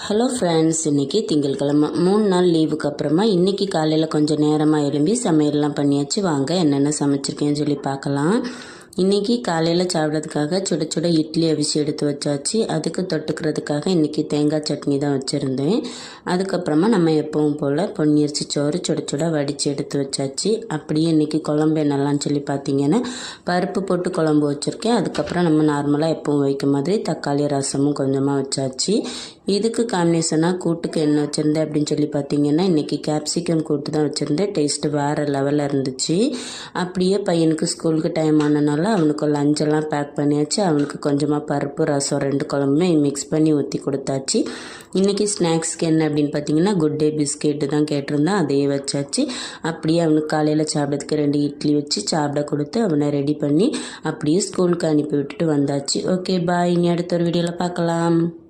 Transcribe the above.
Hello friends இன்றைக்கி திங்கட்கிழமை மூணு நாள் லீவுக்கு அப்புறமா இன்றைக்கி காலையில் கொஞ்சம் நேரமாக எழும்பி சமையல்லாம் பண்ணியாச்சு. வாங்க என்னென்ன சமைச்சிருக்கேன்னு சொல்லி பார்க்கலாம். இன்றைக்கி காலையில் சாப்பிட்றதுக்காக சுட சுட இட்லி அவிச்சு எடுத்து வச்சாச்சு. அதுக்கு தொட்டுக்கிறதுக்காக இன்றைக்கி தேங்காய் சட்னி தான் வச்சுருந்தேன். அதுக்கப்புறமா நம்ம எப்பவும் போல் பொன்னியரிசி சோறு சுட சுட வடித்து எடுத்து வச்சாச்சு. அப்படியே இன்றைக்கி குழம்பு என்னெல்லாம் சொல்லி பார்த்தீங்கன்னா பருப்பு போட்டு குழம்பு வச்சுருக்கேன். அதுக்கப்புறம் நம்ம நார்மலாக எப்பவும் வைக்க மாதிரி தக்காளி ரசமும் கொஞ்சமாக வச்சாச்சு. இதுக்கு காம்பினேஷனாக கூட்டுக்கு என்ன வச்சுருந்தேன் அப்படின்னு சொல்லி பார்த்தீங்கன்னா இன்றைக்கி கேப்சிகம் கூட்டு தான் வச்சுருந்தேன். டேஸ்ட்டு வேறு லெவலில் இருந்துச்சு. அப்படியே பையனுக்கு ஸ்கூலுக்கு டைம் ஆனனால அவனுக்கு லஞ்செல்லாம் பேக் பண்ணியாச்சு. அவனுக்கு கொஞ்சமாக பருப்பு ரசம் ரெண்டு குழம்புமே மிக்ஸ் பண்ணி ஊற்றி கொடுத்தாச்சு. இன்றைக்கி ஸ்நாக்ஸ்க்கு என்ன அப்படின்னு பார்த்தீங்கன்னா குட் டே பிஸ்கெட்டு தான் கேட்டிருந்தான். அதையே வச்சாச்சு. அப்படியே அவனுக்கு காலையில் சாப்பிட்றதுக்கு ரெண்டு இட்லி வச்சு சாப்பிட கொடுத்து அவனை ரெடி பண்ணி அப்படியே ஸ்கூலுக்கு அனுப்பி விட்டுட்டு வந்தாச்சு. ஓகே பாய் இனி அடுத்த ஒரு வீடியோவில் பார்க்கலாம்.